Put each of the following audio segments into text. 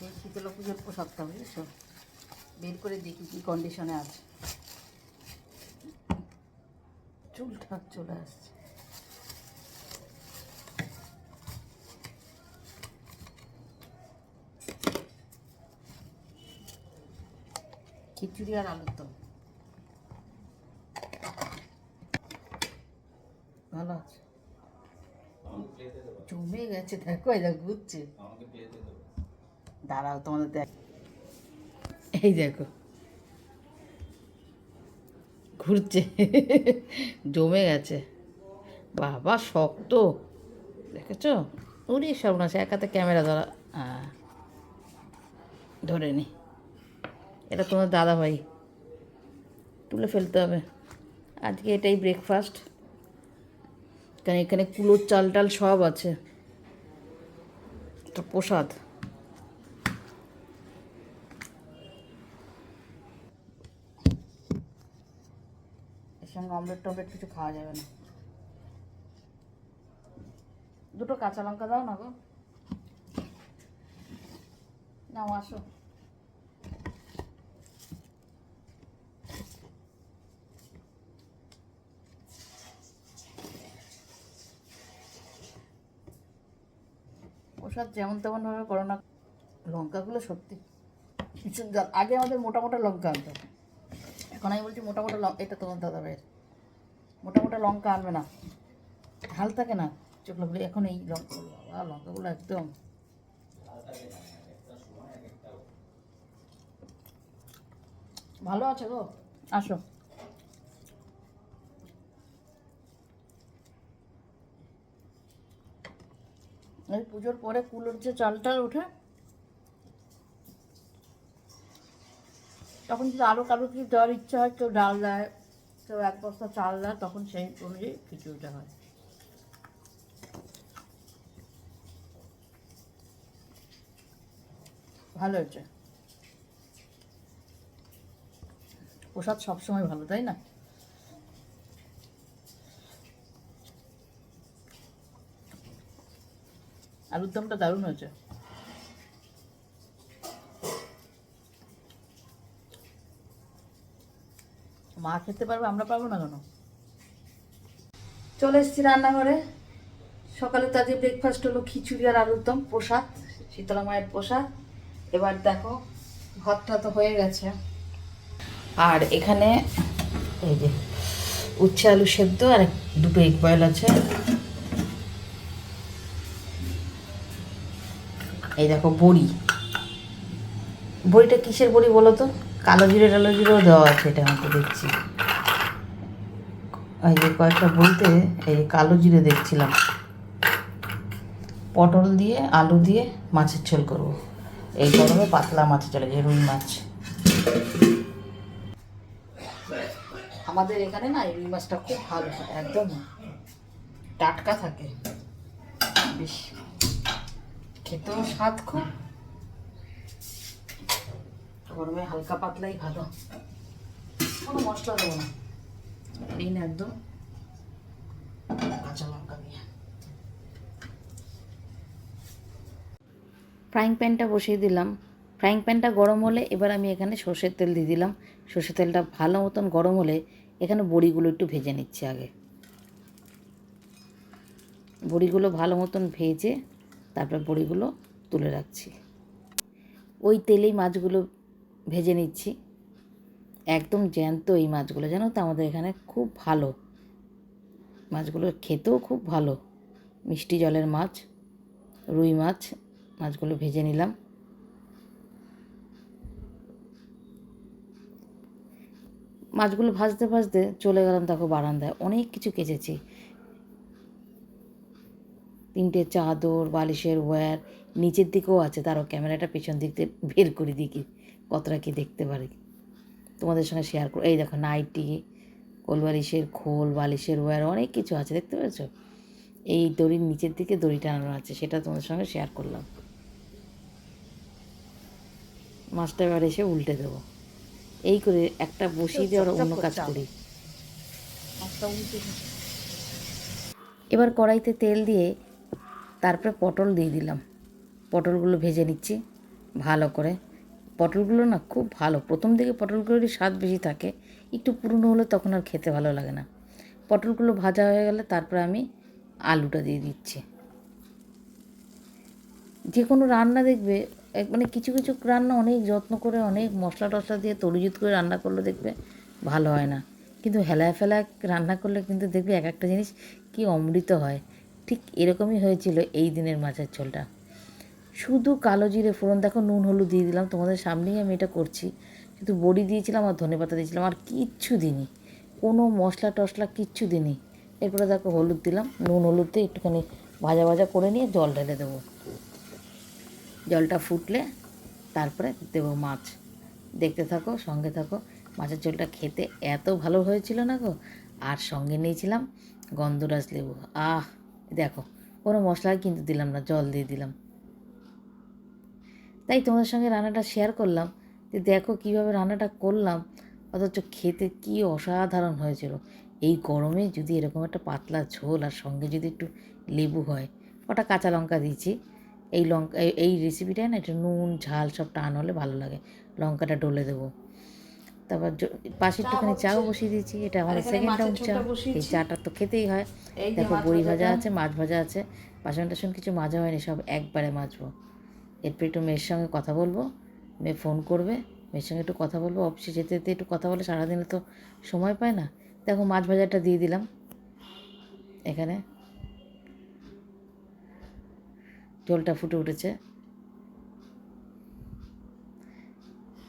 সেই শীতলা পুজোর প্রসাদটা বুঝেছ? বের করে দেখি কি কন্ডিশনে আছে। চুলটা চলে আসছে। খিচুড়ি আর আলুর দম। ভালো আছে। জমে গেছে দেখো দেখো ঘুরছে। দাঁড়াও, তোমাদের দেখ। এই দেখো। ঘুরছে। জমে গেছে। বাবা, শক্ত। দেখেছ? উড়ি সব না এক হাতে ক্যামেরা ধরা। ধরে নি। এটা তোমার দাদা ভাই তুলে ফেলতে হবে। আজকে এটাই ব্রেকফাস্ট কারণ এখানে কুলোর চাল টাল সব আছে। একটা প্রসাদ। সঙ্গে অমলেট টমলেট কিছু খাওয়া যাবে না। দুটো কাঁচা লঙ্কা দাও না গো। নাও, আসো। প্রসাদ যেমন তেমনভাবে করো না। লঙ্কাগুলো সত্যি কিছু আগে আমাদের মোটা মোটা লঙ্কা আনতো এখন আমি বলছি মোটা মোটা লঙ্কা, এটা তোমার দাদা ভাইয়ের মোটা মোটা লঙ্কা আনবে না। ঝাল থাকে না। চোখলাগুলো এখন এই লঙ্কাগুলো লঙ্কাগুলো একদম। ভালো আছে গো। আসো। এই পুজোর পরে কুলোর যে চালটা ওঠে তখন যদি আরও কারও কিছু দেওয়ার ইচ্ছা হয়, কেউ ডাল দেয়। কেউ এক বস্তা চাল দেয়, তখন সেই অনুযায়ী খিচুড়িটা হয়। ভালো হয়েছে। প্রসাদ সবসময় ভালো, তাই না? আলুর দমটা দারুণ হয়েছে। মা খেতে পারবে, আমরা পারব না কেন? চলে এসেছি রান্নাঘরে। সকালে তো আজকে ব্রেকফাস্ট হলো, খিচুড়ি আর আলুর দম, প্রসাদ, শীতলা মায়ের প্রসাদ। এবার দেখো, ভাতটা তো হয়ে গেছে। আর এখানে এই যে উচ্ছে আলু সেদ্ধ আর দুটো এগ বয়েল আছে। এই দেখো বড়ি। বড়িটা কিসের বড়ি বলো তো? কালো জিরে টালো জিরেও দেওয়া আছে, এটা আমাকে দেখছি। এই যে কয়েকটা বলতে, এই যে কালো জিরে দেখছিলাম। পটল দিয়ে, আলু দিয়ে মাছের ঝোল করব। এই গরমে পাতলা মাছ চলে যায়, রুই মাছ। আমাদের এখানে না রুই মাছটা খুব ভালো হয়, একদম টাটকা থাকে। বেশ, খেতেও স্বাদ খুব। গরমে হালকা পাতলাই ভালো কোনো মশলা দেবো না। প্লেন একদম। কাঁচা লঙ্কা দিয়ে। ফ্রাইং প্যানটা বসিয়ে দিলাম। ফ্রাইং প্যানটা গরম হলে এবার আমি এখানে সর্ষের তেল দিয়ে দিলাম। সর্ষের তেলটা ভালো মতন গরম হলে এখানে বড়িগুলো একটু ভেজে নিচ্ছি আগে। বড়িগুলো ভালো মতন ভেজে তারপর বড়িগুলো তুলে রাখছি। ওই তেলেই মাছগুলো ভেজে নিচ্ছি। একদম জ্যান্ত এই মাছগুলো, জানো তো? আমাদের এখানে খুব ভালো। মাছগুলো খেতেও খুব ভালো। মিষ্টি জলের মাছ, রুই মাছ, মাছগুলো ভেজে নিলাম। মাছগুলো ভাজতে ভাজতে চলে গেলাম দেখো বারান্দায়। অনেক কিছু কেচেছি। তিনটে চাদর, বালিশের ওয়্যার, নিচের দিকেও আছে। তারও ক্যামেরাটা পেছন দিক দিয়ে বের করে দিই কি। কতটা কি দেখতে পারি? তোমাদের সঙ্গে শেয়ার করো এই দেখো নাইটি, কোলবালিশের খোল, বালিশের ওয়্যার অনেক কিছু আছে, দেখতে পেয়েছ এই দড়ির নিচের দিকে দড়ি টানানো আছে, সেটা তোমাদের সঙ্গে শেয়ার করলাম। মাছটা এবার এসে উল্টে দেবো। এই করে একটা বসিয়ে দিয়ে ওরা অন্য কাজ করি। এবার কড়াইতে তেল দিয়ে তারপরে পটল দিয়ে দিলাম। পটলগুলো ভেজে নিচ্ছি, ভালো করে। পটলগুলো না খুব ভালো। প্রথম দিকে পটলগুলোরই স্বাদ বেশি থাকে। একটু পুরনো হলে তখন আর খেতে ভালো লাগে না। পটলগুলো ভাজা হয়ে গেলে তারপরে আমি আলুটা দিয়ে দিচ্ছি। যে কোনো রান্না দেখবে মানে কিছু কিছু রান্না অনেক যত্ন করে, অনেক মশলা টশলা দিয়ে তরিজুত করে রান্না করলে দেখবে ভালো হয় না। কিন্তু হেলায় ফেলায় রান্না করলে কিন্তু দেখবে এক একটা জিনিস কি অমৃত হয়। ঠিক এরকমই হয়েছিল এই দিনের মাছের ঝোলটা। শুধু কালো জিরে ফোড়ন, দেখো নুন, হলুদ দিয়ে দিলাম, তোমাদের সামনেই আমি এটা করছি। শুধু বড়ি দিয়েছিলাম আর ধনে পাতা দিয়েছিলাম, আর কিচ্ছু দিইনি। কোনো মশলা টশলা কিচ্ছু দিইনি। এরপরে দেখো হলুদ দিলাম, নুন, হলুদ দিয়ে একটুখানি ভাজা ভাজা করে নিয়ে জল ঢেলে দেবো। জলটা ফুটলে তারপরে দেবো মাছ। দেখতে থাকো, সঙ্গে থাকো, মাছের ঝোলটা খেতে এত ভালো হয়েছিল না গো? আর সঙ্গে নিয়েছিলাম গন্ধরাজ লেবু। আহ, দেখো, কোনো মশলা কিন্তু দিলাম না, জল দিয়ে দিলাম। তাই তোমাদের সঙ্গে রান্নাটা শেয়ার করলাম যে দেখো কীভাবে রান্নাটা করলাম অথচ খেতে কি অসাধারণ হয়েছিল। এই গরমে যদি এরকম একটা পাতলা ঝোল আর সঙ্গে যদি একটু লেবু হয় ওটা কাঁচা লঙ্কা দিয়েছি এই লঙ্কা এই- রেসিপিটায় না একটু নুন ঝাল সব টান হলে ভালো লাগে লঙ্কাটা ডলে দেবো। তারপর পাশে একটুখানি চাও বসিয়ে দিয়েছি এটা আমাদের সেকেন্ড রাউন্ড চা এই চাটা তো খেতেই হয়। দেখো বড়ি ভাজা। আছে মাছ ভাজা আছে বাসন টাসন কিছু মাজা হয়নি সব একবারে মাজবো। এরপর একটু মেয়ের সঙ্গে কথা বলব। মেয়ে ফোন করবে, মেয়ের সঙ্গে একটু কথা বলব। অফিসে যেতে যেতে একটু কথা বলে সারাদিনে তো সময় পায় না। দেখো মাছ ভাজাটা দিয়ে দিলাম এখানে। ঝোলটা ফুটে উঠেছে।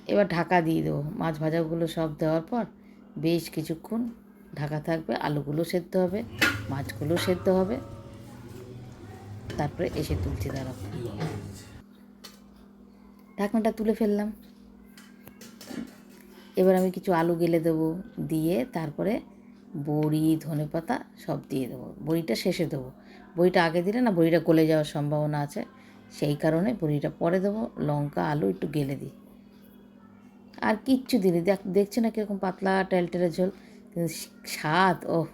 এবার ঢাকা দিয়ে দেবো। মাছ ভাজাগুলো সব দেওয়ার পর বেশ কিছুক্ষণ ঢাকা থাকবে। আলুগুলো সেদ্ধ হবে, মাছগুলো সেদ্ধ হবে। তারপরে এসে তুলছি দাঁড়াও। ঢাকনাটা তুলে ফেললাম। এবার আমি কিছু আলু গেলে দেবো দিয়ে তারপরে বড়ি ধনেপাতা সব দিয়ে দেবো। বড়িটা শেষে দেবো। বড়িটা আগে দিলে না বড়িটা গলে যাওয়ার সম্ভাবনা আছে। সেই কারণে বড়িটা পরে দেবো। লঙ্কা, আলু একটু গেলে দিই। আর কিচ্ছু দিলি দেখ, দেখছ না কীরকম পাতলা টেলটেলে ঝোল? স্বাদ ও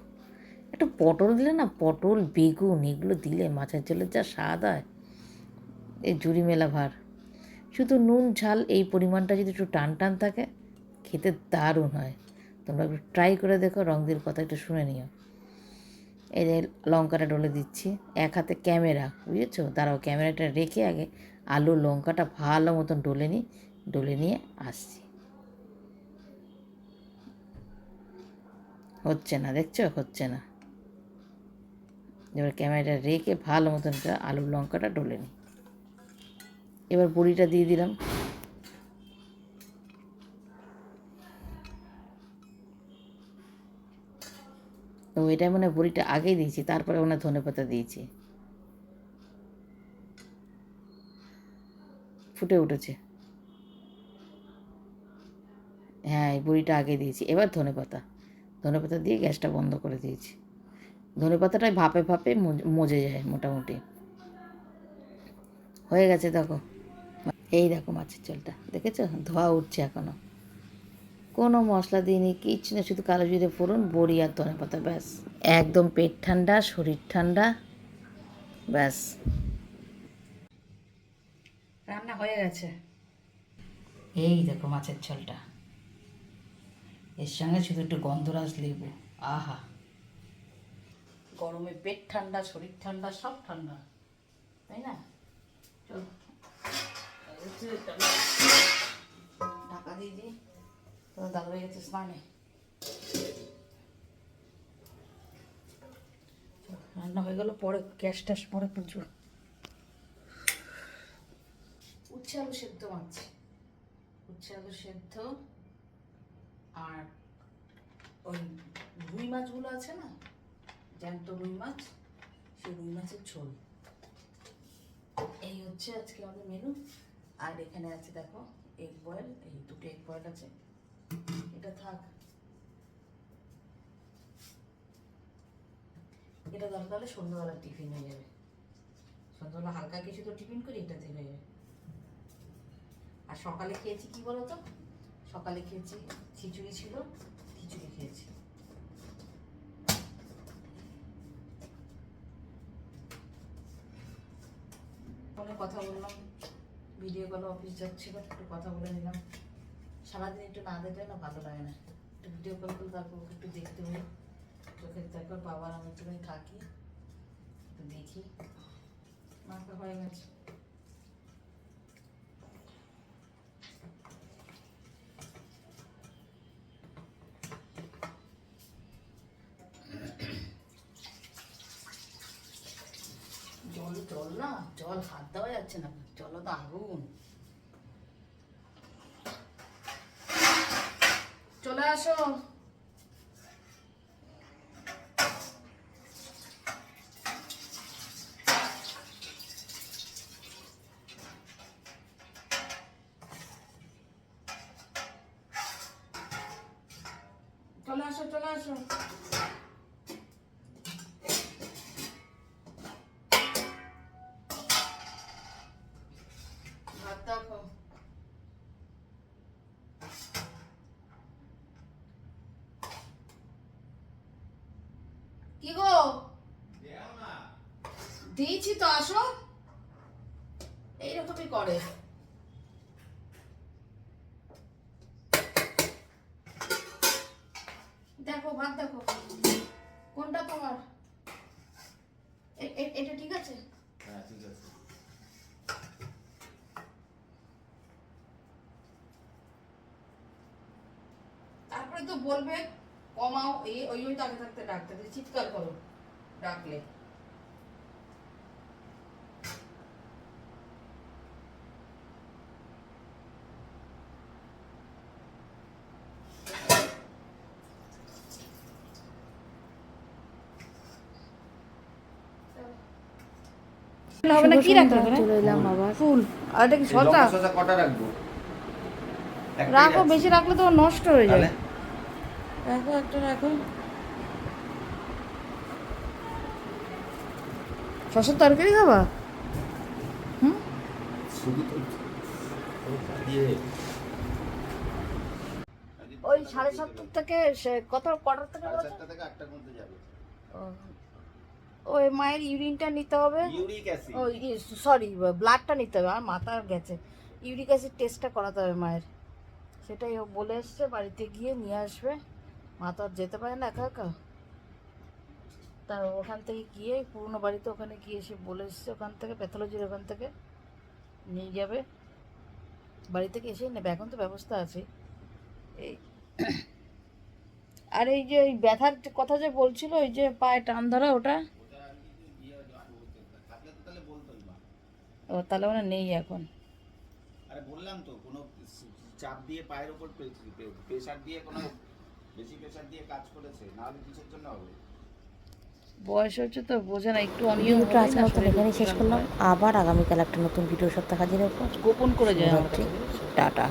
একটু পটল দিলে না পটল, বেগুন এগুলো দিলে মাছের ঝোলের যা স্বাদ হয়। এই জুড়ি মেলা ভার। শুধু নুন, ঝাল, এই পরিমাণটা যদি একটু টান টান থাকে, খেতে দারুণ হয়। তোমরা একটু ট্রাই করে দেখো রংদির কথা একটু শুনে নিও। এই যে লঙ্কাটা ডলে দিচ্ছি, এক হাতে ক্যামেরা বুঝেছ? দাঁড়াও ক্যামেরাটা রেখে আগে আলু, লঙ্কাটা ভালো মতন ডলে নিই, ডলে নিয়ে আসছি। হচ্ছে না, দেখছ? হচ্ছে না। এবার ক্যামেরাটা রেখে ভালো মতন আলু, লঙ্কাটা ডলে নিই। এবার বড়িটা দিয়ে দিলাম। তো এটা মানে বড়িটা আগেই দিয়েছি, তারপরে ওনার ধনে পাতা দিয়েছি। ফুটে উঠেছে। হ্যাঁ এই বড়িটা আগে দিয়েছি। এবার ধনে পাতা। ধনে পাতা দিয়ে গ্যাসটা বন্ধ করে দিয়েছি। ধনে পাতাটাই ভাপে ভাপে মজে যায় মোটামুটি। হয়ে গেছে, দেখো। এই দেখো মাছের ঝোলটা দেখেছ? ধোয়া উঠছে এখনও। কোনো মশলা দিইনি কিচ্ছু না শুধু কালো জিরে ফোড়ন বড়ি আর ধনে পাতা ব্যাস। একদম পেট ঠান্ডা শরীর ঠান্ডা ব্যাস। রান্না হয়ে গেছে। এই দেখো মাছের ঝোলটা। এর সঙ্গে শুধু একটু গন্ধরাজ লেবু আহা। গরমে পেট ঠান্ডা শরীর ঠান্ডা সব ঠান্ডা তাই না? চল। ঢাকা রান্না হয়ে গেল, পরে গ্যাস ট্যাস পরে প্রচুর উচ্ছে আলু সেদ্ধ মাছ। উচ্ছে আলু সেদ্ধ আর ওই রুই মাছগুলো আছে না? জ্যান্ত রুই মাছ, সেই রুই মাছের ঝোল। এই হচ্ছে আজকে আমাদের মেনু আর এখানে আছে দেখো এগ বয়েল এই দুটো এগ বয়েল আছে। এটা থাক। এটা দরকার হলে সন্ধ্যাবেলা টিফিন হয়ে যাবে। সন্ধ্যাবেলা হালকা কিছু তো টিফিন করি, এটা দিয়ে হয়ে যাবে। আর সকালে খেয়েছি কি বলো তো সকালে খেয়েছি খিচুড়ি ছিল, খিচুড়ি খেয়েছি। ফোনে কথা বললাম। ভিডিও কল অফিস যাচ্ছিল, একটু কথা বলে নিলাম। সারাদিন একটু না দেখলে না ভালো লাগে না। একটু ভিডিও কল করে তারপর একটু দেখতে হবে চোখের তারপর বাবার আমি একটুখানি থাকি, একটু দেখি। মাথা হয়ে গেছে। জল জল না, জল হাত দেওয়া যাচ্ছে না, জল তো চলে আসো। চলে আসো চলে আসো। আসো। এইরকমই করে। দেখো ভাত দেখো। কোনটা তোমার? এটা ঠিক আছে? হ্যাঁ ঠিক আছে। তারপরে তো বলবে কমাও এই ওই ওই তাকে থাকতে ডাকতে চিৎকার করো ডাকলে। হবে না কি এলাম আবার। ফুল। আর এটা কি সরটা কটা রাখব? রাখো বেশি রাখলে তো নষ্ট হয়ে? যায়। রাখো একটা রাখো। শশার তরকারি খাবা? হুম? ওই সাড়ে সাতটার থেকে সে- কত কটার থেকে? থেকে আটটার যাবে। ও, ওই মায়ের ইউরিনটা নিতে হবে। Uric acid. সরি ব্লাডটা নিতে হবে আর মাথা গেছে। ইউরিক অ্যাসিড টেস্টটা করাতে হবে মায়ের। সেটাই ও বলে এসছে বাড়িতে গিয়ে নিয়ে আসবে। মা তো আর যেতে পারে না একা একা। তা ওখান থেকে গিয়ে পুরনো বাড়িতে ওখানে গিয়ে সে বলে এসছে ওখান থেকে প্যাথোলজির ওখান থেকে নিয়ে যাবে। বাড়ি থেকে এসেই নেবে এখন তো ব্যবস্থা আছে। এই আর এই যে ব্যথার কথা যে বলছিল ওই যে পায়ে টান ধরা ওটা থাকলে তো তাহলে বলতোই মা ও তাহলে মানে নেই এখন। আরে বললাম তো কোনো চাপ দিয়ে পায়ের উপর প্রেশার দিয়ে কোনো বেশি প্রেশার দিয়ে কাজ করেছে নাহলে কিসের জন্য হবে? বয়স হচ্ছে তো বোঝে না একটু অনিয়ম ভিডিওটা না মতন এখানেই শেষ করলাম। আবার আগামীকাল একটা নতুন ভিডিও সাথে হাজির হব। গোপন করে যায় টাটা।